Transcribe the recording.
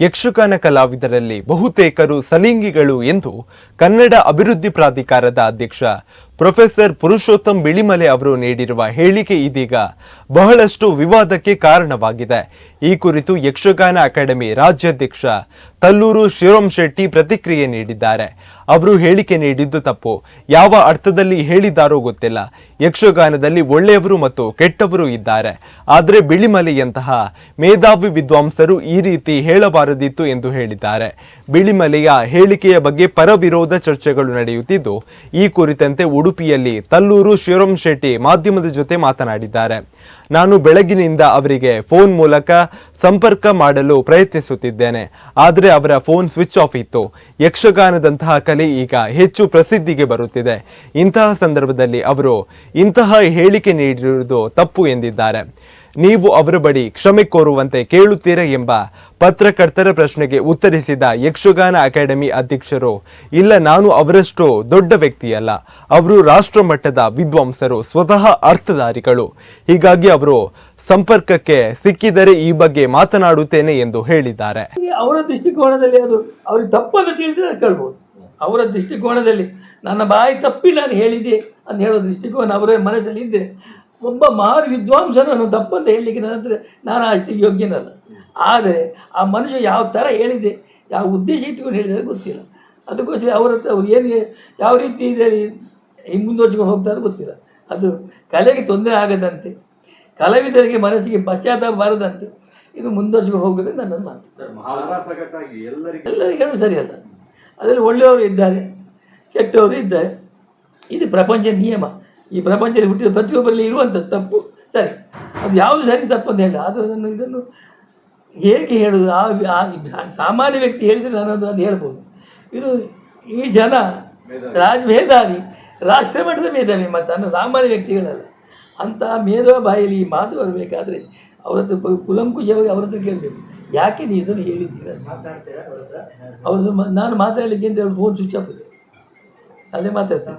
ಯಕ್ಷಗಾನ ಕಲಾವಿದರಲ್ಲಿ ಬಹುತೇಕರು ಸಲಿಂಗಿಗಳು ಎಂದು ಕನ್ನಡ ಅಭಿವೃದ್ಧಿ ಪ್ರಾಧಿಕಾರದ ಅಧ್ಯಕ್ಷ ಪ್ರೊಫೆಸರ್ ಪುರುಷೋತ್ತಮ್ ಬಿಳಿಮಲೆ ಅವರು ನೀಡಿರುವ ಹೇಳಿಕೆ ಇದೀಗ ಬಹಳಷ್ಟು ವಿವಾದಕ್ಕೆ ಕಾರಣವಾಗಿದೆ. ಈ ಕುರಿತು ಯಕ್ಷಗಾನ ಅಕಾಡೆಮಿ ರಾಜ್ಯಾಧ್ಯಕ್ಷ ತಲ್ಲೂರು ಶಿವರಾಮ್ ಶೆಟ್ಟಿ ಪ್ರತಿಕ್ರಿಯೆ ನೀಡಿದ್ದಾರೆ. ಅವರು ಹೇಳಿಕೆ ನೀಡಿದ್ದು ತಪ್ಪು. ಯಾವ ಅರ್ಥದಲ್ಲಿ ಹೇಳಿದ್ದಾರೋ ಗೊತ್ತಿಲ್ಲ. ಯಕ್ಷಗಾನದಲ್ಲಿ ಒಳ್ಳೆಯವರು ಮತ್ತು ಕೆಟ್ಟವರು ಇದ್ದಾರೆ. ಆದರೆ ಬಿಳಿಮಲೆಯಂತಹ ಮೇಧಾವಿ ವಿದ್ವಾಂಸರು ಈ ರೀತಿ ಹೇಳಬಾರದಿತ್ತು ಎಂದು ಹೇಳಿದ್ದಾರೆ. ಬಿಳಿಮಲೆಯ ಹೇಳಿಕೆಯ ಬಗ್ಗೆ ಪರವಿರೋಧ ಚರ್ಚೆಗಳು ನಡೆಯುತ್ತಿದ್ದು, ಈ ಕುರಿತಂತೆ ಉಡುಪಿಯಲ್ಲಿ ತಲ್ಲೂರು ಶಿವರಾಮ್ ಶೆಟ್ಟಿ ಮಾಧ್ಯಮದ ಜೊತೆ ಮಾತನಾಡಿದ್ದಾರೆ. ನಾನು ಬೆಳಗಿನಿಂದ ಅವರಿಗೆ ಫೋನ್ ಮೂಲಕ ಸಂಪರ್ಕ ಮಾಡಲು ಪ್ರಯತ್ನಿಸುತ್ತಿದ್ದೇನೆ. ಆದರೆ ಅವರ ಫೋನ್ ಸ್ವಿಚ್ ಆಫ್ ಇತ್ತು. ಯಕ್ಷಗಾನದಂತಹ ಕಲೆ ಈಗ ಹೆಚ್ಚು ಪ್ರಸಿದ್ಧಿಗೆ ಬರುತ್ತಿದೆ. ಇಂತಹ ಸಂದರ್ಭದಲ್ಲಿ ಅವರು ಇಂತಹ ಹೇಳಿಕೆ ನೀಡಿರುವುದು ತಪ್ಪು ಎಂದಿದ್ದಾರೆ. ನೀವು ಅವರ ಬಳಿ ಕ್ಷಮೆ ಕೋರುವಂತೆ ಕೇಳುತ್ತೀರಾ ಎಂಬ ಪತ್ರಕರ್ತರ ಪ್ರಶ್ನೆಗೆ ಉತ್ತರಿಸಿದ ಯಕ್ಷಗಾನ ಅಕಾಡೆಮಿ ಅಧ್ಯಕ್ಷರು, ಇಲ್ಲ ನಾನು ಅವರಷ್ಟು ದೊಡ್ಡ ವ್ಯಕ್ತಿಯಲ್ಲ. ಅವರು ರಾಷ್ಟ್ರಮಟ್ಟದ ವಿದ್ವಾಂಸರು, ಸ್ವತಃ ಅರ್ಥಧಾರಿಗಳು. ಹೀಗಾಗಿ ಅವರು ಸಂಪರ್ಕಕ್ಕೆ ಸಿಕ್ಕಿದರೆ ಈ ಬಗ್ಗೆ ಮಾತನಾಡುತ್ತೇನೆ ಎಂದು ಹೇಳಿದ್ದಾರೆ. ಅವರ ದೃಷ್ಟಿಕೋನದಲ್ಲಿ ಅದು ಅವ್ರಿಗೆ ತಪ್ಪನ್ನು ತಿಳಿದ್ರೆ ಕೇಳ್ಬೋದು. ಅವರ ದೃಷ್ಟಿಕೋನದಲ್ಲಿ ನನ್ನ ಬಾಯಿ ತಪ್ಪಿ ನಾನು ಹೇಳಿದೆ ಅಂತ ಹೇಳೋ ದೃಷ್ಟಿಕೋನ ಅವರ ಮನಸ್ಸಲ್ಲಿ ಇದ್ದೆ ಒಬ್ಬ ಮಹಾನ್ ವಿದ್ವಾಂಸನನ್ನು ತಪ್ಪಂತ ಹೇಳಲಿಕ್ಕೆ ನನ್ನ ಹತ್ರ ನಾನು ಅಷ್ಟು ಯೋಗ್ಯನಲ್ಲ. ಆದರೆ ಆ ಮನುಷ್ಯ ಯಾವ ಥರ ಹೇಳಿದೆ, ಯಾವ ಉದ್ದೇಶ ಇಟ್ಟುಕೊಂಡು ಹೇಳಿದರೆ ಗೊತ್ತಿಲ್ಲ. ಅದಕ್ಕೋಸ್ಕರ ಅವರ ಅವ್ರು ಏನು ಯಾವ ರೀತಿ ಇದೆ ಮುಂದುವರ್ಸ್ಕೊಂಡು ಹೋಗ್ತಾರೆ ಗೊತ್ತಿಲ್ಲ. ಅದು ಕಲೆಗೆ ತೊಂದರೆ ಆಗದಂತೆ ಕಲಾವಿದರಿಗೆ ಮನಸ್ಸಿಗೆ ಪಶ್ಚಾತ್ತಾಪ ಬಾರದಂತೆ ಇದು ಮುಂದುವರ್ಸ್ಕೊಂಡು ಹೋಗಬೇಕು ನನ್ನ ಮಾತು ಸರ್ ಎಲ್ಲರಿಗೂ ಹೇಳೋದು ಸರಿಯಲ್ಲ ಅದರಲ್ಲಿ ಒಳ್ಳೆಯವರು ಇದ್ದಾರೆ ಕೆಟ್ಟವರು ಇದ್ದಾರೆ. ಇದು ಪ್ರಪಂಚ ನಿಯಮ. ಈ ಪ್ರಪಂಚದಲ್ಲಿ ಹುಟ್ಟಿದ ಪ್ರತಿಯೊಬ್ಬರಲ್ಲಿ ಇರುವಂಥದ್ದು ತಪ್ಪು ಸರಿ. ಅದು ಯಾವುದು ಸರಿ ತಪ್ಪು ಅಂತ ಹೇಳಿ ಆದರೂ ಅದನ್ನು ಇದನ್ನು ಹೇಗೆ ಹೇಳೋದು ಆ ಆ ಸಾಮಾನ್ಯ ವ್ಯಕ್ತಿ ಹೇಳಿದರೆ ನಾನು ಅದು ಅದು ಹೇಳ್ಬೋದು. ಇದು ಈ ಜನ ರಾಜ ಮೇಧಾವಿ ರಾಷ್ಟ್ರ ಮಟ್ಟದ ಮೇಧಾವಿ ಮತ್ತು ನನ್ನ ಸಾಮಾನ್ಯ ವ್ಯಕ್ತಿಗಳಲ್ಲ. ಅಂತಹ ಮೇಧವ ಬಾಯಲ್ಲಿ ಈ ಮಾತು ಬರಬೇಕಾದ್ರೆ ಅವರದ್ದು ಕುಲಂಕುಷವಾಗಿ ಅವ್ರ ಹತ್ರ ಕೇಳಬೇಕು. ಯಾಕೆ ನೀವು ಇದನ್ನು ಹೇಳಿದ್ದೀರ? ಅವ್ರದ್ದು ನಾನು ಮಾತಾಡಲಿಕ್ಕೆ ಅಂತ ಹೇಳಿ ಫೋನ್ ಸ್ವಿಚ್ ಆಫ್ ಇದೆ. ಅಲ್ಲೇ ಮಾತಾಡ್ತೀನಿ.